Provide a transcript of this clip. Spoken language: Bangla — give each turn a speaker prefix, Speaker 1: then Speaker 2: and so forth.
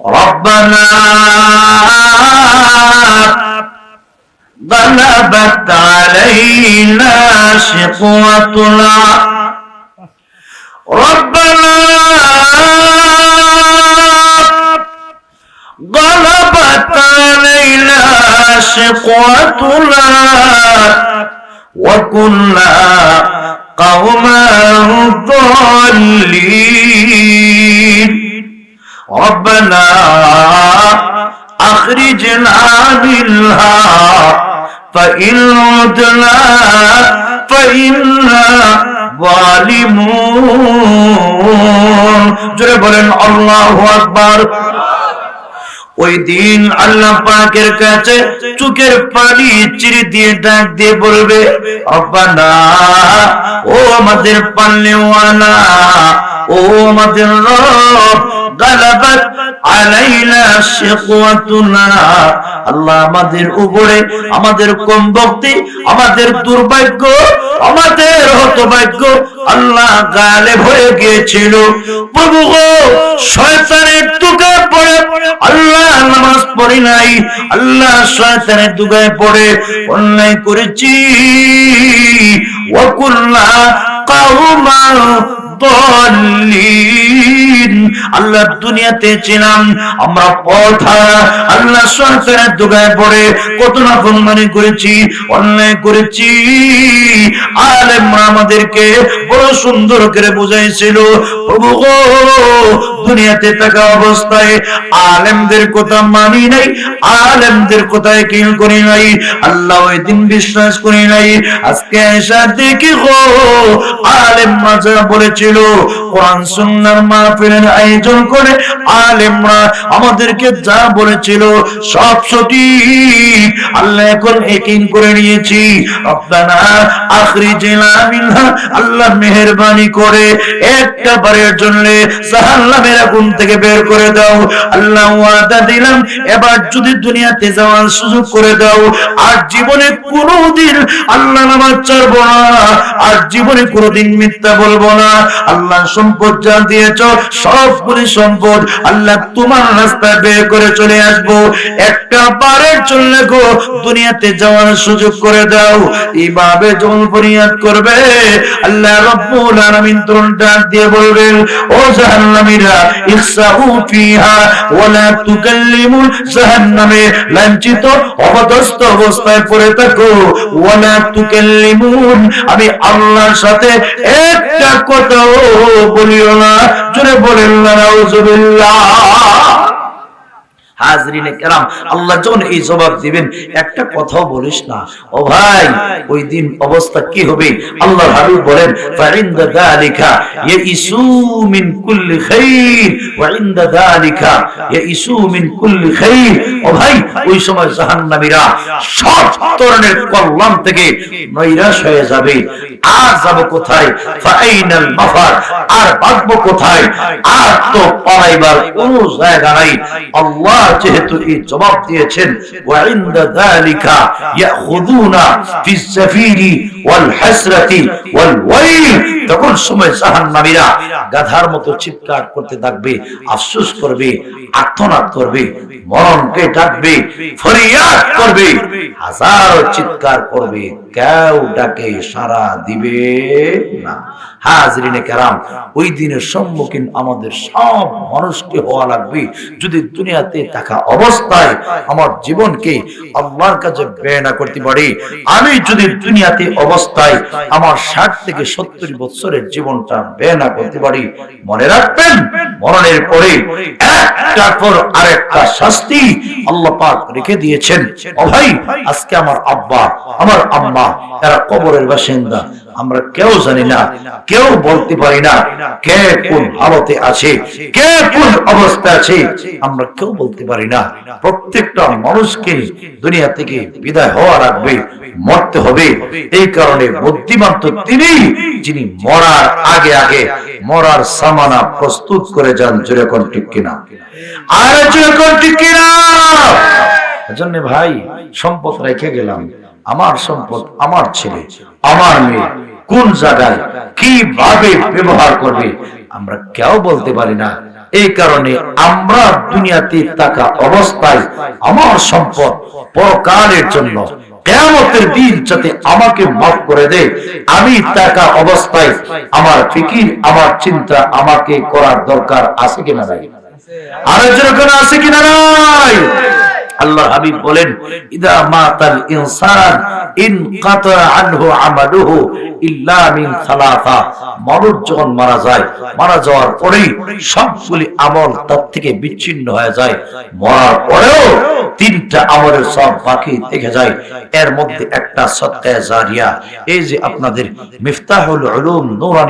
Speaker 1: ربنا غلبت علينا شقوتنا ربنا غلبت علينا شقوتنا وكنا قوما ضالين ربنا أخرجنا منها فإن عدنا فإنا ظالمون জোরে বলেন আল্লাহু আকবার ওই দিন আল্লাহ পাকের কাছে চোখের পানি চিরি দিয়ে ডাক দিয়ে বলবে রব্বানা ও আমাদের পাল্লেওয়ালা ও আমাদের রব গালাবাত, আলাইনা শিকওয়াতুনা। আল্লাহ আমাদের উপরে, আমাদের আমাদের দুর্ভাগ্য, আমাদের হতভাগ্য আল্লাহ গিয়েছিল। প্রভু গো, শয়তানের পড়ে, আল্লাহ নামাজ পড়ি নাই, আল্লাহ শয়তানের দুগায় পড়ে, অন্যায় করেছি। ওয়াকুল্লা কাউমা দলিন আল্লাহ দুনিয়াতে ছিলাম। আমরা পথা আল্লাহ শয়তানের দুগায় পড়ে কত না ফরমানি করেছি, অন্যায় করেছি। আলেমরা আমাদেরকে বড় সুন্দর করে বুঝাইছিল, প্রভু দুনিয়াতে থাকা অবস্থায় আলেমদের কথা মানি নাই, আলেমদের কথায় কি করি নাই, আল্লাহ ওই দিন বিশ্বাস করি নাই। আজকে এসা দেখি গো আলেম মাজা বলেছিল, কোরআন, সুন্নার মাহফিলের আয়োজন করে আলেমরা আমাদেরকে যা বলেছিল সব সঠিক। আল্লাহ এখন একিন করে নিয়েছি। আল্লাহ মেহেরবানি করে একটা বারের জন্য আগুন থেকে বের করে দাও। আল্লাহ ওয়াদা দিলাম, এবার যদি দুনিয়াতে যাওয়ার সুযোগ করে দাও। আর জীবনে কোনোদিন আল্লাহ নামাজ না, আর জীবনে কোনোদিন মিথ্যা বলব না। আল্লাহ সম্পদ যা দিয়েছ সবগুলি সম্পদ আল্লাহ তোমার রাস্তায় বের করে চলে আসব। একটা বারের জন্য গো দুনিয়াতে যাওয়ার সুযোগ করে দাও। এইভাবে যখন ফরিয়াদ করবে, আল্লাহ রব্বুল আলামিন তরুণ ডাক দিয়ে বলবেন, ও জাহান্নামীরা, ইখসাউ ফিহা ওয়ালা তুকাল্লিমুন জাহান্নামে। লাঞ্ছিত অবদস্ত অবস্থায় পড়ে থাকো। ওয়ালা তুকাল্লিমুন, আমি আল্লাহর সাথে একটা কথাও বলিও না। জোরে বলেন না নাউজুবিল্লাহ। হাজরিনে কেরাম, আল্লাহ যখন এই জবাব দিবেন, একটা কথাও বলিস না। ও ভাই, ওই দিন অবস্থা কি হবে? আল্লাহ হাবিব বলেন, ফাইন্দা যালিকা ইয়াইসু মিন কুল্লি খাইর ওয়া ইনদা যালিকা ইয়াইসু মিন কুল্লি খাইর। ও ভাই, ওই সময় জাহান্নামীরা সব ধরনের কল্যাণ থেকে নৈরাশ হয়ে যাবে। আর যাব কোথায়? ফাইনাল মাফার, আর বাঁচবো কোথায়? আর তো পালাইবার কোনো জায়গা নাই। আল্লাহ যেহেতু এই জবাব দিয়েছেন ওয়াইন্দা যালিকা ইয়াখুযুনা ফিস সাফিরি ওয়াল হাসরাতি ওয়াল ওয়াইল তখন সময় জাহান্নামীরা গাধার মতো চিৎকার করতে থাকবে আফসোস করবে আর্তনাদ করবে, মরণকে ডাকবে, ফরিয়াদ করবে, হাজার চিৎকার করবে, কেউ ডাকে সারা দিবে না। আমি যদি দুনিয়াতে অবস্থায় আমার ষাট থেকে সত্তর বছরের জীবনটা ব্যয় না করতে পারি, মনে রাখবেন, মরণের পরে একটার পর আরেকটা শাস্তি আল্লাহ পাক রেখে দিয়েছেন। ও ভাই, আজকে আমার আব্বা, আমার আম্মা এরা কবরের বাসিন্দা। আমরা কেউ জানি না, কেউ বলতে পারি না কে কোন হালতে আছে, কে কোন অবস্থা আছে। আমরা কেউ বলতে পারি না। প্রত্যেকটা মানুষকে দুনিয়া থেকে বিদায় হওয়া রাখবে মরতে হবে। এই কারণে বুদ্ধিমান তো তিনি, যিনি মরার আগে আগে মরার সামানা প্রস্তুত করে যান যেরকম ঠিক কিনা? আর যেরকম ঠিক কিনা? ভাই, সম্পদ রেখে গেলাম। আমার সম্পদ আমার ছেলে, আমার মেয়ে, কোন জায়গায় কীভাবে ব্যবহার করবে, আমরা কেউ বলতে পারি না। এই কারণে আমরা দুনিয়াতে থাকা অবস্থায় আমার সম্পদ পরকালের জন্য কেয়ামতের দিন যাতে আমাকে মাফ করে দে, আমি টাকা অবস্থায় আমার ফিকির, আমার চিন্তা আমাকে করার দরকার আছে কিনা নাই? আরেকজন আছে কিনা নাই? আল্লাহ হাবিব বলেন, ইদা মাতাল ইনসান, ইন কাতা আনহু আমালুহু ইল্লা মিন সালাসা মানুষ যখন মারা যায়, মারা যাওয়ার পরেই সবগুলি আমল তার থেকে বিচ্ছিন্ন হয়ে যায়। মরার পরেও তিনটা আমলের সব বাকি থেকে যায়। এর মধ্যে একটা সৎকায় জারিয়া। এই যে আপনাদের মিফতাহুল উলুম নূরানি